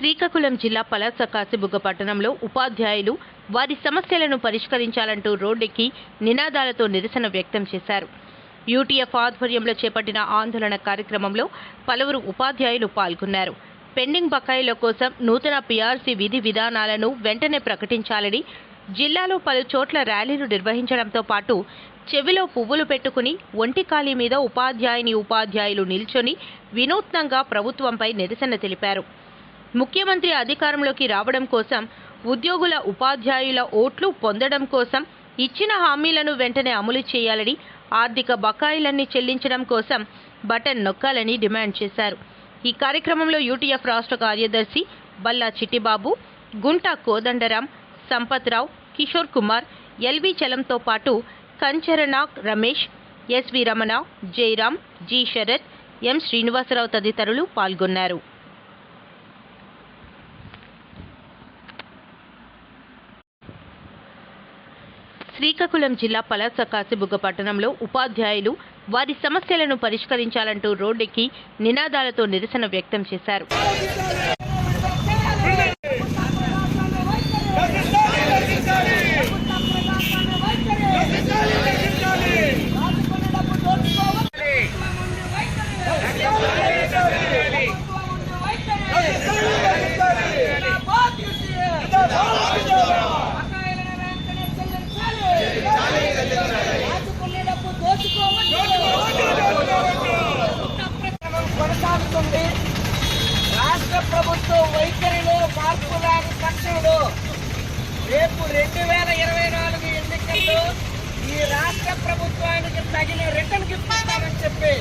శ్రీకాకుళం జిల్లా పలాస కాసిబుగ్గ పట్టణంలో ఉపాధ్యాయులు వారి సమస్యలను పరిష్కరించాలంటూ రోడ్డెక్కి నినాదాలతో నిరసన వ్యక్తం చేశారు. యూటీఎఫ్ ఆధ్వర్యంలో చేపట్టిన ఆందోళన కార్యక్రమంలో పలువురు ఉపాధ్యాయులు పాల్గొన్నారు. పెండింగ్ బకాయిల కోసం నూతన పీఆర్సీ విధి విధానాలను వెంటనే ప్రకటించాలని జిల్లాలో పలు చోట్ల ర్యాలీలు నిర్వహించడంతో పాటు చెవిలో పువ్వులు పెట్టుకుని ఒంటి ఖాళీ మీద ఉపాధ్యాయుని ఉపాధ్యాయులు నిల్చొని వినూత్నంగా ప్రభుత్వంపై నిరసన తెలిపారు. ముఖ్యమంత్రి అధికారంలోకి రావడం కోసం ఉద్యోగుల ఉపాధ్యాయుల ఓట్లు పొందడం కోసం ఇచ్చిన హామీలను వెంటనే అమలు చేయాలని ఆర్థిక బకాయిలన్నీ చెల్లించడం కోసం బటన్ నొక్కాలని డిమాండ్ చేశారు. ఈ కార్యక్రమంలో యూటీఎఫ్ రాష్ట్ర కార్యదర్శి బల్లా చిట్టిబాబు గుంటా కోదండరాం సంపత్రావు కిషోర్ కుమార్ ఎల్వి చలంతో పాటు Kancharana Ramesh SV Ramana Jayaram G Sarath M Srinivasarao తదితరులు పాల్గొన్నారు. శ్రీకాకుళం జిల్లా పలాస కాసిబుగ్గ పట్టణంలో ఉపాధ్యాయులు వారి సమస్యలను పరిష్కరించాలంటూ రోడ్డెక్కి నినాదాలతో నిరసన వ్యక్తం చేశారు. ప్రభుత్వం వైఖరిలో మార్పు రాని పక్షంలో రేపు రెండు వేల ఇరవై నాలుగు ఎన్నికల్లో ఈ రాష్ట్ర ప్రభుత్వానికి తగిన రిటర్న్ గిఫ్ట్ ఇస్తామని చెప్పి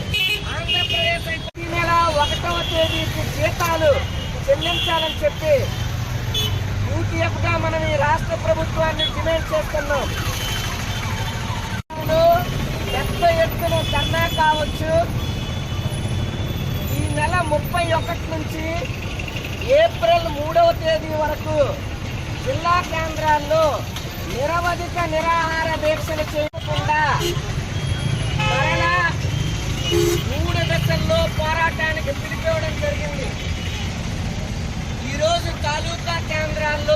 ఆంధ్రప్రదేశ్ ఈ నెల ఒకటవ తేదీకి జీతాలు చెల్లించాలని చెప్పి యూటీఎఫ్గా మనం ఈ రాష్ట్ర ప్రభుత్వాన్ని డిమాండ్ చేస్తున్నాం. పెద్ద ఎత్తున ధర్నా కావచ్చు. ఈ నెల ముప్పై ఒకటి నుంచి ఏప్రిల్ మూడవ తేదీ వరకు జిల్లా కేంద్రాల్లో నిరవధిక నిరాహార దీక్షలు చేయకుండా మరలా మూడు దశల్లో పోరాటానికి పిలిపివ్వడం జరిగింది. ఈరోజు తాలూకా కేంద్రాల్లో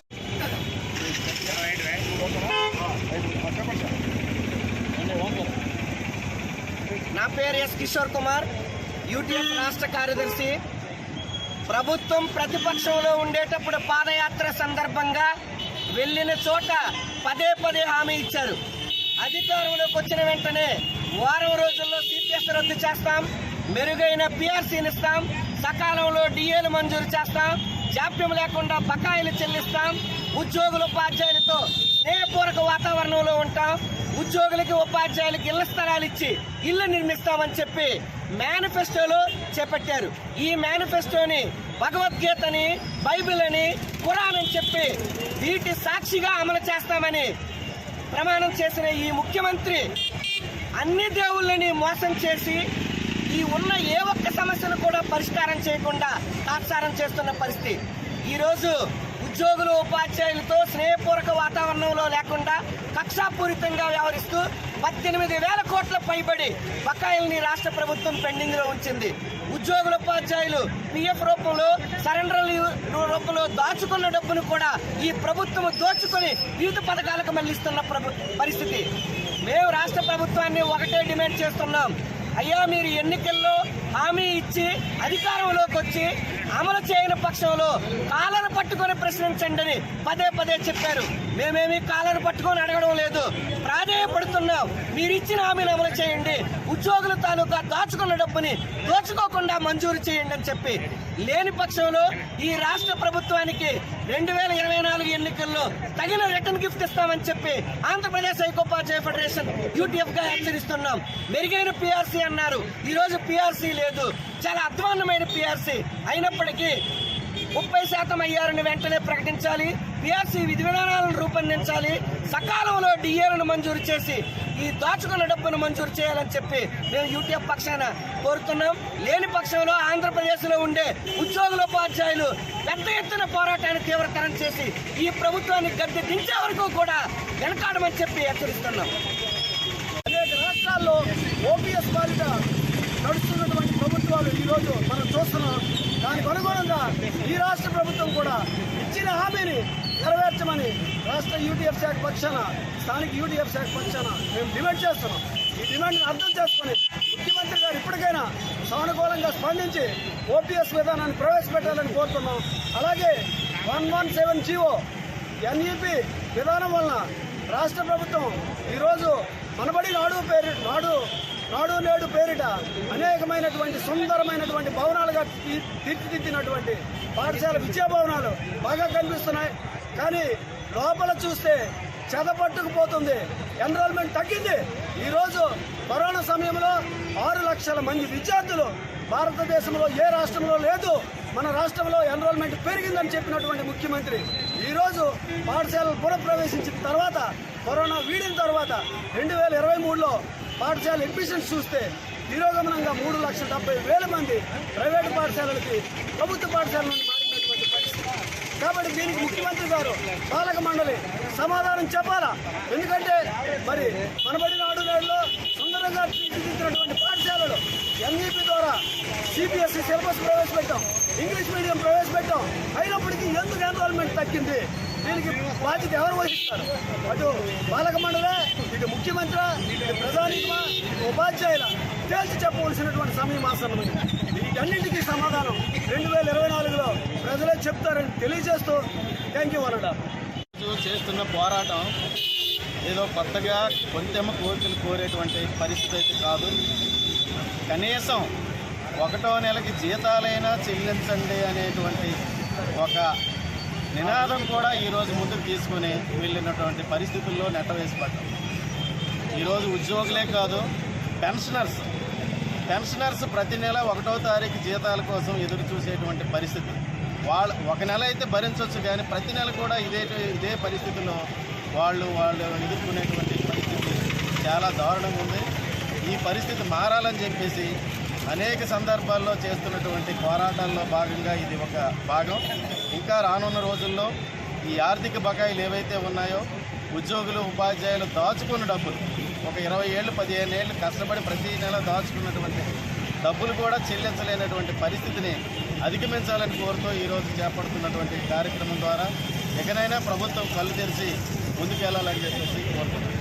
నా పేరు ఎస్ కిషోర్ కుమార్ యూటీఎఫ్ రాష్ట్ర కార్యదర్శి. ప్రభుత్వం ప్రతిపక్షంలో ఉండేటప్పుడు పాదయాత్ర సందర్భంగా వెళ్ళిన చోట పదే పదే హామీ ఇచ్చారు. అధికారంలోకి వచ్చిన వెంటనే వారం రోజుల్లో సిపిఎస్ రద్దు చేస్తాం మెరుగైన పిఆర్సీని ఇస్తాం సకాలంలో డిఏలు మంజూరు చేస్తాం జాప్యం లేకుండా బకాయిలు చెల్లిస్తాం ఉద్యోగుల ఉపాధ్యాయులతో స్నేహపూర్వక వాతావరణంలో ఉంటాం ఉద్యోగులకి ఉపాధ్యాయులకి ఇళ్ళ స్థలాలు ఇచ్చి ఇల్లు నిర్మిస్తామని చెప్పి మేనిఫెస్టోలో చేపట్టారు. ఈ మేనిఫెస్టోని భగవద్గీతని బైబిల్ అని ఖురాన్ అని చెప్పి వీటి సాక్షిగా అమలు చేస్తామని ప్రమాణం చేసిన ఈ ముఖ్యమంత్రి అన్ని దేవుళ్ళని మోసం చేసి ఈ ఉన్న ఏ ఒక్క సమస్యను కూడా పరిష్కారం చేయకుండా తాత్సారం చేస్తున్న పరిస్థితి. ఈరోజు ఉద్యోగులు ఉపాధ్యాయులతో స్నేహపూర్వక వాతావరణంలో లేకుండా కక్షాపూరితంగా వ్యవహరిస్తూ పద్దెనిమిది వేల కోట్ల పైబడి బకాయిల్ని రాష్ట్ర ప్రభుత్వం పెండింగ్లో ఉంచింది. ఉద్యోగుల ఉపాధ్యాయులు పిఎఫ్ రూపంలో సరెండర్ రూపంలో దాచుకున్న డబ్బును కూడా ఈ ప్రభుత్వం దోచుకొని వివిధ పథకాలకు మళ్ళిస్తున్న ప్రభు పరిస్థితి. మేము రాష్ట్ర ప్రభుత్వాన్ని ఒకటే డిమాండ్ చేస్తున్నాం. అయ్యా మీరు ఎన్నికల్లో హామీ ఇచ్చి అధికారంలోకి వచ్చి అమలు చేయని పక్షంలో కాలను పట్టుకొని ప్రశ్నించండి అని పదే పదే చెప్పారు. మేమేమి కాలను పట్టుకొని అడగడం లేదు. ప్రాధేయపడుతున్నాం. మీరు ఇచ్చిన హామీని అమలు చేయండి. ఉద్యోగుల తాలూకా దాచుకున్న డబ్బుని దోచుకోకుండా మంజూరు చేయండి అని చెప్పి లేని పక్షంలో ఈ రాష్ట్ర ప్రభుత్వానికి రెండు వేల ఇరవై నాలుగు ఎన్నికల్లో తగిన రిటర్న్ గిఫ్ట్ ఇస్తామని చెప్పి ఆంధ్రప్రదేశ్ ఐకోపాధ్యాయ ఫెడరేషన్ యూటీఎఫ్గా హెచ్చరిస్తున్నాం. మెరుగైన పిఆర్సీ అన్నారు. ఈ రోజు పిఆర్సీ లేదు. చాలా అధ్వాన్నమైన పిఆర్సీ అయినప్పటికీ ముప్పై శాతం అయ్యారని వెంటనే ప్రకటించాలి. పిఆర్సీ విధి విధానాలను రూపొందించాలి. సకాలంలో డిఏలను మంజూరు చేసి ఈ దాచుకున్న డబ్బును మంజూరు చేయాలని చెప్పి మేము యూటీఎఫ్ పక్షాన కోరుతున్నాం. లేని పక్షంలో ఆంధ్రప్రదేశ్లో ఉండే ఉద్యోగుల ఉపాధ్యాయులు పెద్ద ఎత్తున పోరాటాన్ని తీవ్రతరం చేసి ఈ ప్రభుత్వాన్ని గద్దె దించే వరకు కూడా వెనకాడమని చెప్పి హెచ్చరిస్తున్నాం. అనేక రాష్ట్రాల్లో ఓపీఎస్ పాలిట నడుస్తున్నటువంటి ప్రభుత్వాలు ఈరోజు మనం చూస్తున్నాం. దానికి అనుగుణంగా ఈ రాష్ట్ర ప్రభుత్వం కూడా ఇచ్చిన హామీని నెరవేర్చమని రాష్ట్ర యూటీఎఫ్ శాఖ పక్షాన స్థానిక యూటీఎఫ్ శాఖ పక్షాన మేము డిమాండ్ చేస్తున్నాం. ఈ డిమాండ్ని అర్థం చేసుకొని ముఖ్యమంత్రి గారు ఇప్పటికైనా సానుకూలంగా స్పందించి ఓపీఎస్ విధానాన్ని ప్రవేశపెట్టాలని కోరుతున్నాం. అలాగే one one seven GO NEP విధానం వలన రాష్ట్ర ప్రభుత్వం ఈరోజు మనబడి నాడు పేరు నాడు నాడు నేడు పేరిట అనేకమైనటువంటి సుందరమైనటువంటి భవనాలుగా తీ- తీర్చిదిద్దినటువంటి పాఠశాల విద్యా భవనాలు బాగా కనిపిస్తున్నాయి. కానీ లోపల చూస్తే చెదపట్టుకుపోతుంది ఎన్రోల్మెంట్ తగ్గింది. ఈరోజు కరోనా సమయంలో ఆరు లక్షల మంది విద్యార్థులు భారతదేశంలో ఏ రాష్ట్రంలో లేదు. మన రాష్ట్రంలో ఎన్రోల్మెంట్ పెరిగిందని చెప్పినటువంటి ముఖ్యమంత్రి ఈరోజు పాఠశాలలు పునఃప్రవేశించిన తర్వాత కరోనా వీడిన తర్వాత రెండు వేల ఇరవై మూడులో పాఠశాల అడ్మిషన్స్ చూస్తే తిరోగమనంగా మూడు లక్షల డెబ్బై వేల మంది ప్రైవేటు పాఠశాలలకి ప్రభుత్వ పాఠశాల నుండి మారినటువంటి పరిస్థితి. కాబట్టి దీనికి ముఖ్యమంత్రి గారు పాలక మండలి సమాధానం చెప్పాలా? ఎందుకంటే మరి మనబడి నాడు నాడులో సుందరంగా తీర్చిదిద్దినటువంటి పాఠశాలలు ఎన్ఈపీ ద్వారా సిబిఎస్ఈ సిలబస్ ప్రవేశపెట్టాం ఇంగ్లీష్ మీడియం ప్రవేశపెట్టాం. అయినప్పటికీ ఎందుకు ఎన్రోల్మెంట్ తగ్గింది? దీనికి బాధ్యత ఎవరు వహిస్తారు? అటు పాలక మండలే ఇటు ముఖ్యమంత్రి ఇటు ప్రధానికమా ఉపాధ్యాయుల తేల్చి చెప్పవలసినటువంటి సమయం ఆసన్నమైంది. వీటన్నింటికీ సమాధానం రెండు వేల ఇరవై నాలుగులో ప్రజలే చెప్తారని తెలియజేస్తూ థ్యాంక్ యూ వరడా చేస్తున్న పోరాటం ఏదో కొత్తగా కొంతేమో కోరికలు కోరేటువంటి పరిస్థితి అయితే కాదు. కనీసం ఒకటో నెలకి జీతాలైనా చెల్లించండి అనేటువంటి ఒక నినాదం కూడా ఈరోజు ముందుకు తీసుకుని వెళ్ళినటువంటి పరిస్థితుల్లో నెట్టవేసిపడ్డాం ఈరోజు ఉద్యోగులే కాదు పెన్షనర్స్. పెన్షనర్స్ ప్రతి నెల ఒకటో తారీఖు జీతాల కోసం ఎదురు చూసేటువంటి పరిస్థితి. వాళ్ళు ఒక నెల అయితే భరించవచ్చు కానీ ప్రతి నెల కూడా ఇదే ఇదే పరిస్థితిలో వాళ్ళు వాళ్ళు ఎదుర్కొనేటువంటి పరిస్థితి చాలా దారుణంగా ఉంది. ఈ పరిస్థితి మారాలని చెప్పేసి అనేక సందర్భాల్లో చేస్తున్నటువంటి పోరాటాల్లో భాగంగా ఇది ఒక భాగం. ఇంకా రానున్న రోజుల్లో ఈ ఆర్థిక బకాయిలు ఏవైతే ఉన్నాయో ఉద్యోగులు ఉపాధ్యాయులు దాచుకున్న డబ్బులు ఒక ఇరవై ఏళ్ళు పదిహేను ఏళ్ళు కష్టపడి ప్రతి నెల దాచుకున్నటువంటి డబ్బులు కూడా చెల్లించలేనటువంటి పరిస్థితిని అధిగమించాలని కోరుతూ ఈరోజు చేపడుతున్నటువంటి కార్యక్రమం ద్వారా ఎక్కడైనా ప్రభుత్వం కళ్ళు తెరిచి ముందుకెళ్ళాలని చెప్పేసి కోరుతున్నాను